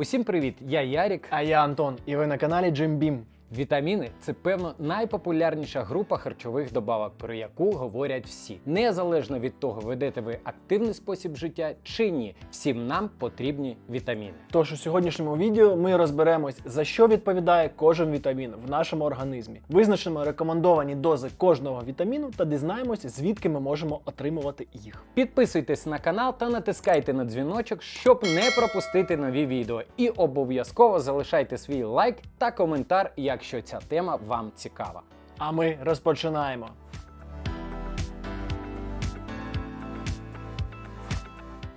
Усім привіт! Я Ярік. А я Антон, і ви на каналі Джим Beam. Вітаміни це певно найпопулярніша група харчових добавок, про яку говорять всі. Незалежно від того, ведете ви активний спосіб життя чи ні, всім нам потрібні вітаміни. Тож у сьогоднішньому відео ми розберемось, за що відповідає кожен вітамін в нашому організмі, визначимо рекомендовані дози кожного вітаміну та дізнаємось, звідки ми можемо отримувати їх. Підписуйтесь на канал та натискайте на дзвіночок, щоб не пропустити нові відео. І обов'язково залишайте свій лайк та коментар, якщо ця тема вам цікава. А ми розпочинаємо.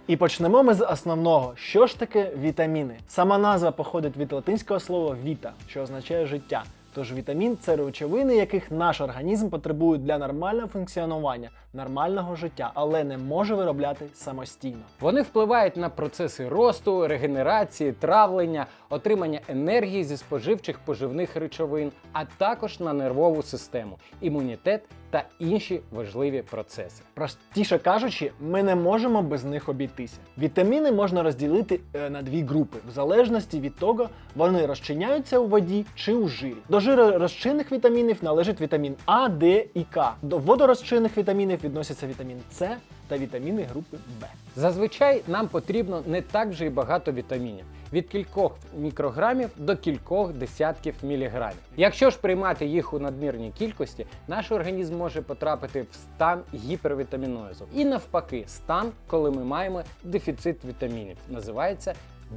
І почнемо ми з основного. Що ж таке вітаміни? Сама назва походить від латинського слова віта, що означає життя. Тож вітамін це речовини, яких наш організм потребує для нормального функціонування, нормального життя, але не може виробляти самостійно. Вони впливають на процеси росту, регенерації, травлення, отримання енергії зі споживчих поживних речовин, а також на нервову систему, імунітет та інші важливі процеси. Простіше кажучи, ми не можемо без них обійтися. Вітаміни можна розділити е, на дві групи, в залежності від того, вони розчиняються у воді чи у жирі. До жиророзчинних вітамінів належить вітамін А, Д і К. До водорозчинних вітамінів відносяться вітамін С та вітаміни групи Б. Зазвичай нам потрібно не так вже й багато вітамінів від кількох мікрограмів до кількох десятків міліграмів. Якщо ж приймати їх у надмірній кількості, наш організм може потрапити в стан гіпервітамінозу. І навпаки, стан, коли ми маємо дефіцит вітамінів, називається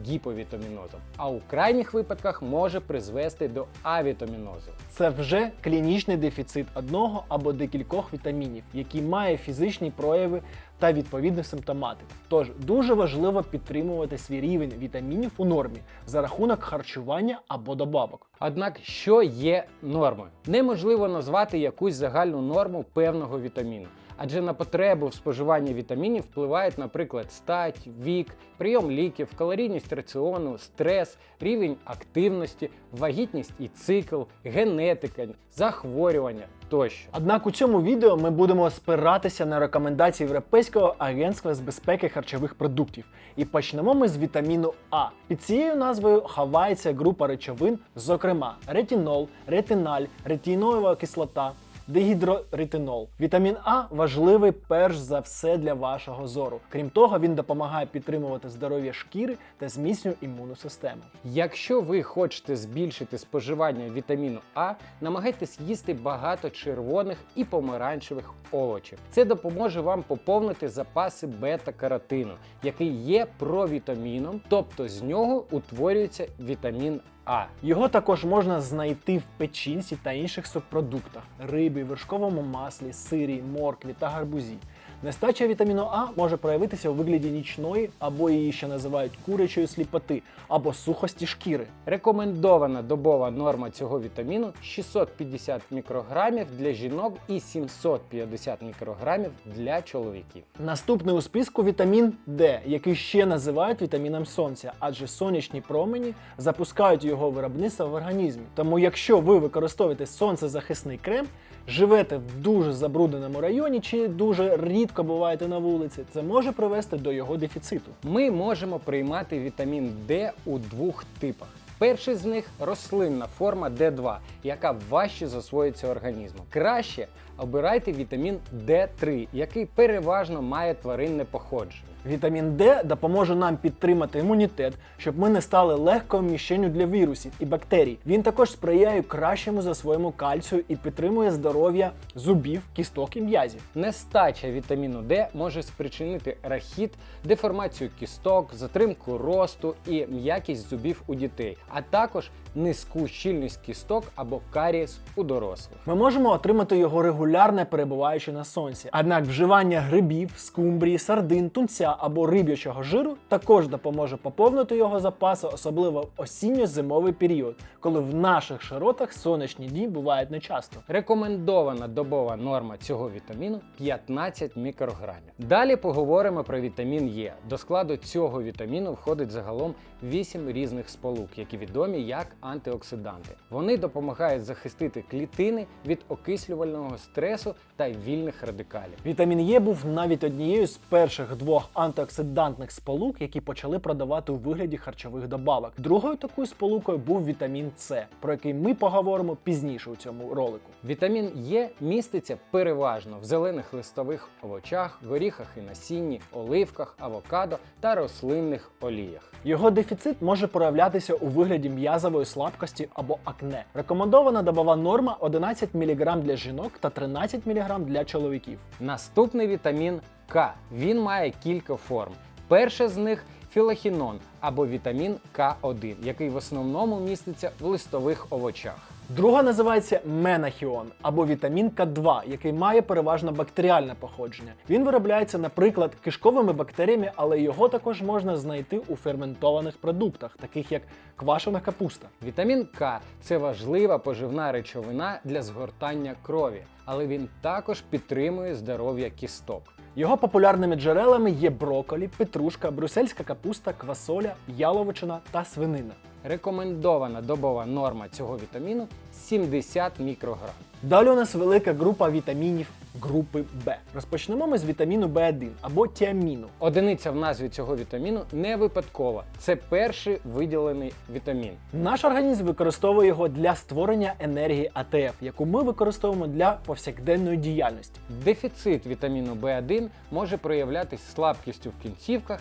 гіповітамінозом. А у крайніх випадках може призвести до авітамінозу. Це вже клінічний дефіцит одного або декількох вітамінів, який має фізичні прояви та відповідну симптоматику. Тож дуже важливо підтримувати свій рівень вітамінів у нормі за рахунок харчування або добавок. Однак, що є нормою? Неможливо назвати якусь загальну норму певного вітаміну. Адже на потребу в споживанні вітамінів впливають, наприклад, стать, вік, прийом ліків, калорійність раціону, стрес, рівень активності, вагітність і цикл, генетика, захворювання тощо. Однак у цьому відео ми будемо спиратися на рекомендації Європейського агентства з безпеки харчових продуктів. І почнемо ми з вітаміну А. Під цією назвою ховається група речовин, зокрема ретінол, ретиналь, ретінова кислота. Дегідроретинол. Вітамін А важливий перш за все для вашого зору. Крім того, він допомагає підтримувати здоров'я шкіри та зміцнює імунну систему. Якщо ви хочете збільшити споживання вітаміну А, намагайтесь їсти багато червоних і помаранчевих овочів. Це допоможе вам поповнити запаси бета-каротину, який є провітаміном, тобто з нього утворюється вітамін А. Його також можна знайти в печінці та інших субпродуктах рибі, вершковому маслі, сирі, моркві та гарбузі. Нестача вітаміну А може проявитися у вигляді нічної або її ще називають курячої сліпоти або сухості шкіри. Рекомендована добова норма цього вітаміну 650 мікрограмів для жінок і 750 мікрограмів для чоловіків. Наступний у списку вітамін Д, який ще називають вітаміном сонця, адже сонячні промені запускають його виробництво в організмі. Тому, якщо ви використовуєте сонцезахисний крем, живете в дуже забрудненому районі чи дуже рідко буваєте на вулиці, це може привести до його дефіциту. Ми можемо приймати вітамін Д у двох типах. Перший з них рослинна форма D2, яка важче засвоюється організмом. Краще обирайте вітамін D3, який переважно має тваринне походження. Вітамін Д допоможе нам підтримати імунітет, щоб ми не стали легкою мішенню для вірусів і бактерій. Він також сприяє кращому засвоєму кальцію і підтримує здоров'я зубів, кісток і м'язів. Нестача вітаміну Д може спричинити рахіт, деформацію кісток, затримку росту і м'якість зубів у дітей, а також низьку щільність кісток або карієс у дорослих. Ми можемо отримати його регулярно перебуваючи на сонці. Однак вживання грибів, скумбрії, сардин, тунця або риб'ячого жиру також допоможе поповнити його запаси, особливо в осінньо-зимовий період, коли в наших широтах сонячні дні бувають нечасто. Рекомендована добова норма цього вітаміну 15 мікрограмів. Далі поговоримо про вітамін Е. До складу цього вітаміну входить загалом 8 різних сполук, які відомі як антиоксиданти. Вони допомагають захистити клітини від окислювального стресу та вільних радикалів. Вітамін Е був навіть однією з перших двох антиоксидантних сполук, які почали продавати у вигляді харчових добавок. Другою такою сполукою був вітамін С, про який ми поговоримо пізніше у цьому ролику. Вітамін Е міститься переважно в зелених листових овочах, горіхах і насінні, оливках, авокадо та рослинних оліях. Його дефіцит може проявлятися у вигляді м'язової слабкості або акне. Рекомендована добова норма 11 мг для жінок та 13 мг для чоловіків. Наступний вітамін К. Він має кілька форм. Перша з них філохінон або вітамін К1, який в основному міститься в листових овочах. Друга називається менахіон або вітамін К2, який має переважно бактеріальне походження. Він виробляється, наприклад, кишковими бактеріями, але його також можна знайти у ферментованих продуктах, таких як квашена капуста. Вітамін К це важлива поживна речовина для згортання крові, але він також підтримує здоров'я кісток. Його популярними джерелами є броколі, петрушка, брюссельська капуста, квасоля, яловичина та свинина. Рекомендована добова норма цього вітаміну 70 мікрограм. Далі у нас велика група вітамінів групи Б. Розпочнемо ми з вітаміну В1 або тіаміну. Одиниця в назві цього вітаміну не випадкова. Це перший виділений вітамін. Наш організм використовує його для створення енергії АТФ, яку ми використовуємо для повсякденної діяльності. Дефіцит вітаміну В1 може проявлятись слабкістю в кінцівках,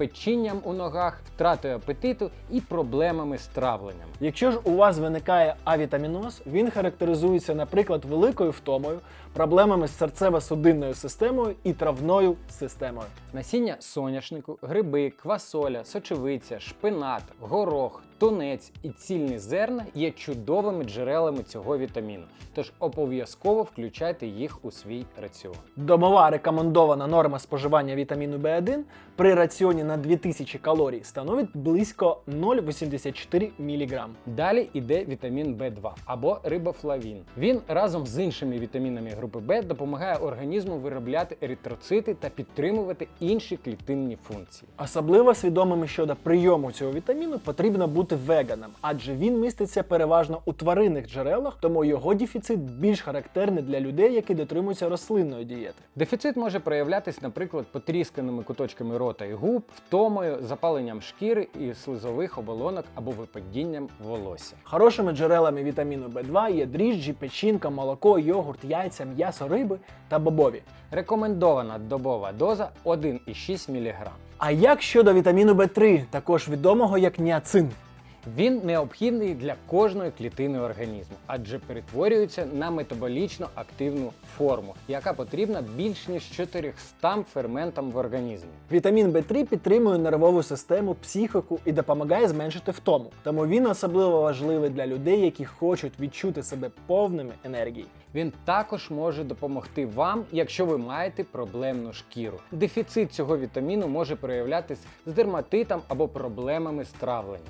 печінням у ногах, втратою апетиту і проблемами з травленням. Якщо ж у вас виникає авітаміноз, він характеризується, наприклад, великою втомою, проблемами з серцево-судинною системою і травною системою. Насіння соняшнику, гриби, квасоля, сочевиця, шпинат, горох, тунець і цільні зерна є чудовими джерелами цього вітаміну, тож обов'язково включайте їх у свій раціон. Домова рекомендована норма споживання вітаміну В1 при раціоні на 2000 калорій становить близько 0,84 мг. Далі йде вітамін В2 або рибофлавін. Він разом з іншими вітамінами групи Б допомагає організму виробляти еритроцити та підтримувати інші клітинні функції. Особливо свідомими щодо прийому цього вітаміну потрібно бути веганом, адже він міститься переважно у тваринних джерелах, тому його дефіцит більш характерний для людей, які дотримуються рослинної дієти. Дефіцит може проявлятись, наприклад, потрісканими куточками рота і губ, втомою, запаленням шкіри і слизових оболонок або випадінням волосся. Хорошими джерелами вітаміну В2 є дріжджі, печінка, молоко, йогурт, яйця, м'ясо риби та бобові. Рекомендована добова доза 1,6 мг. А як щодо вітаміну В3, також відомого як ніацин? Він необхідний для кожної клітини організму, адже перетворюється на метаболічно активну форму, яка потрібна більш ніж 400 ферментам в організмі. Вітамін В3 підтримує нервову систему, психіку і допомагає зменшити втому. Тому він особливо важливий для людей, які хочуть відчути себе повними енергії. Він також може допомогти вам, якщо ви маєте проблемну шкіру. Дефіцит цього вітаміну може проявлятись з дерматитом або проблемами з травленням.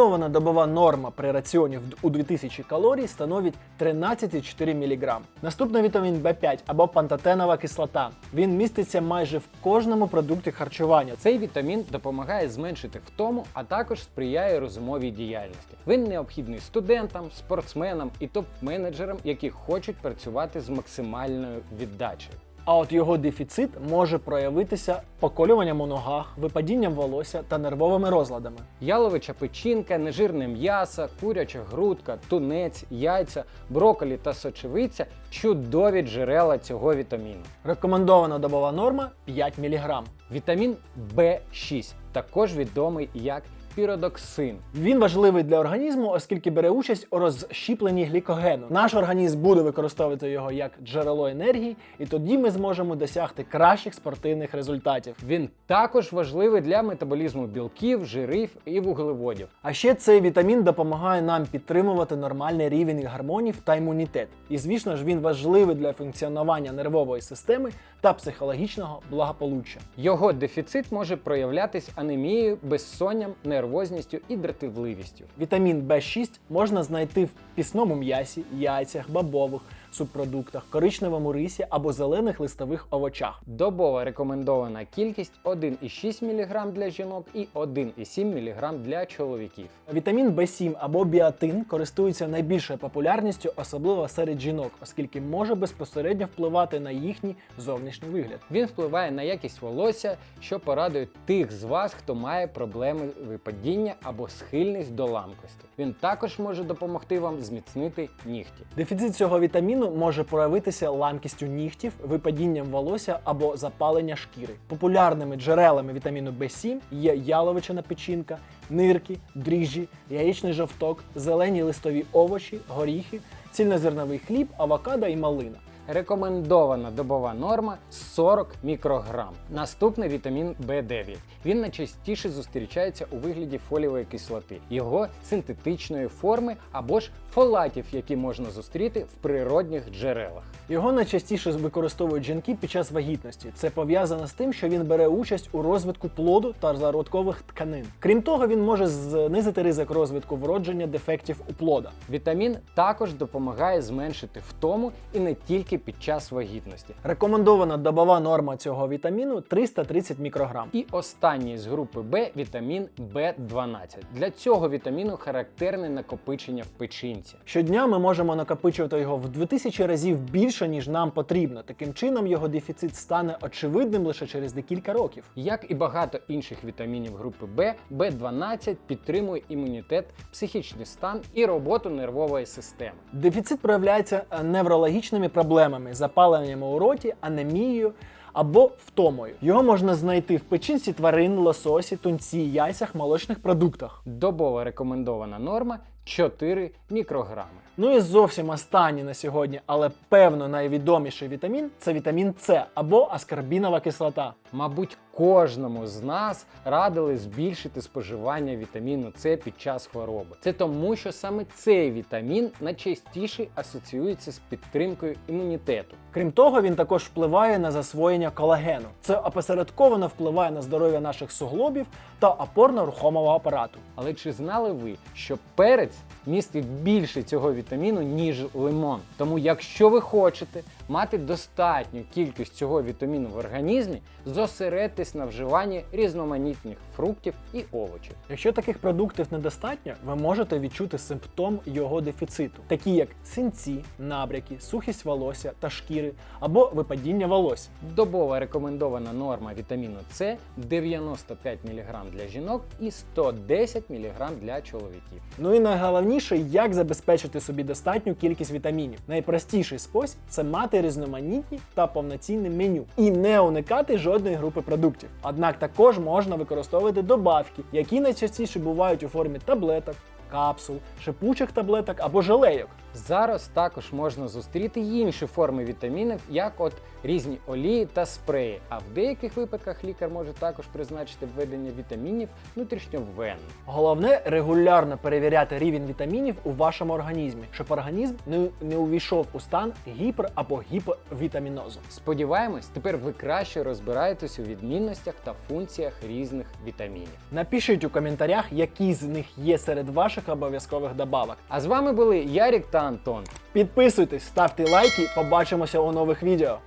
Рекомендована добова норма при раціоні у 2000 калорій становить 13,4 мг. Наступний вітамін В5 або пантотенова кислота. Він міститься майже в кожному продукті харчування. Цей вітамін допомагає зменшити втому, а також сприяє розумовій діяльності. Він необхідний студентам, спортсменам і топ-менеджерам, які хочуть працювати з максимальною віддачею. А от його дефіцит може проявитися поколюванням у ногах, випадінням волосся та нервовими розладами. Яловича печінка, нежирне м'ясо, куряча грудка, тунець, яйця, броколі та сочевиця чудові джерела цього вітаміну. Рекомендована добова норма 5 мг. Вітамін В6, також відомий як піродоксин. Він важливий для організму, оскільки бере участь у розщіпленні глікогену. Наш організм буде використовувати його як джерело енергії, і тоді ми зможемо досягти кращих спортивних результатів. Він також важливий для метаболізму білків, жирів і вуглеводів. А ще цей вітамін допомагає нам підтримувати нормальний рівень гормонів та імунітет. І звісно ж, він важливий для функціонування нервової системи та психологічного благополуччя. Його дефіцит може проявлятись анемією, безсонням, нервозністю і дратівливістю. Вітамін b 6 можна знайти в пісному м'ясі, яйцях, бобових, субпродуктах, коричневому рисі або зелених листових овочах. Добова рекомендована кількість 1,6 мг для жінок і 1,7 мг для чоловіків. Вітамін В7 або біотин користується найбільшою популярністю, особливо серед жінок, оскільки може безпосередньо впливати на їхній зовнішній вигляд. Він впливає на якість волосся, що порадує тих з вас, хто має проблеми випадіння або схильність до ламкості. Він також може допомогти вам зміцнити нігті. Дефіцит цього вітаміну може проявитися ламкістю нігтів, випадінням волосся або запалення шкіри. Популярними джерелами вітаміну В7 є яловичина печінка, нирки, дріжджі, яєчний жовток, зелені листові овочі, горіхи, цільнозерновий хліб, авокадо і малина. Рекомендована добова норма 40 мікрограм. Наступний вітамін В9. Він найчастіше зустрічається у вигляді фолієвої кислоти, його синтетичної форми або ж фолатів, які можна зустріти в природних джерелах. Його найчастіше використовують жінки під час вагітності. Це пов'язано з тим, що він бере участь у розвитку плоду та зародкових тканин. Крім того, він може знизити ризик розвитку вродження дефектів у плода. Вітамін також допомагає зменшити втому і не тільки під час вагітності. Рекомендована добова норма цього вітаміну 330 мікрограм. І останній з групи Б вітамін В12. Для цього вітаміну характерне накопичення в печінці. Щодня ми можемо накопичувати його в 2000 разів більше, ніж нам потрібно. Таким чином, його дефіцит стане очевидним лише через декілька років. Як і багато інших вітамінів групи Б, Б12 підтримує імунітет, психічний стан і роботу нервової системи. Дефіцит проявляється е, неврологічними проблемами, запаленнями у роті, анемією або втомою. Його можна знайти в печінці тварин, лососі, тунці, яйцях, молочних продуктах. Добова рекомендована норма 4 мікрограми. Ну і зовсім останній на сьогодні, але певно найвідоміший вітамін це вітамін С або аскарбінова кислота. Мабуть, кожному з нас радили збільшити споживання вітаміну С під час хвороби. Це тому, що саме цей вітамін найчастіше асоціюється з підтримкою імунітету. Крім того, він також впливає на засвоєння колагену. Це опосередковано впливає на здоров'я наших суглобів та опорно-рухомого апарату. Але чи знали ви, що перець містить більше цього вітаміну, ніж лимон? Тому, якщо ви хочете мати достатню кількість цього вітаміну в організмі, зосередьтесь на вживанні різноманітних фруктів і овочів. Якщо таких продуктів недостатньо, ви можете відчути симптом його дефіциту, такі як синці, набряки, сухість волосся та шкіри або випадіння волосся. Добова рекомендована норма вітаміну С 95 мг для жінок і 110 мг для чоловіків. Ну і найголовніше, як забезпечити собі достатню кількість вітамінів. Найпростіший спосіб це мати різноманітні та повноцінне меню і не уникати жодної групи продуктів. Однак також можна використовувати добавки, які найчастіше бувають у формі таблеток, капсул, шипучих таблеток або желейок. Зараз також можна зустріти інші форми вітамінів, як от різні олії та спреї. А в деяких випадках лікар може також призначити введення вітамінів внутрішньовенно. Головне регулярно перевіряти рівень вітамінів у вашому організмі, щоб організм не, не увійшов у стан гіпер або гіповітамінозу. Сподіваємось, тепер ви краще розбираєтесь у відмінностях та функціях різних вітамінів. Напишіть у коментарях, які з них є серед ваших обов'язкових добавок. А з вами були Ярік та Антон. Підписуйтесь, ставте лайки, побачимося у нових відео.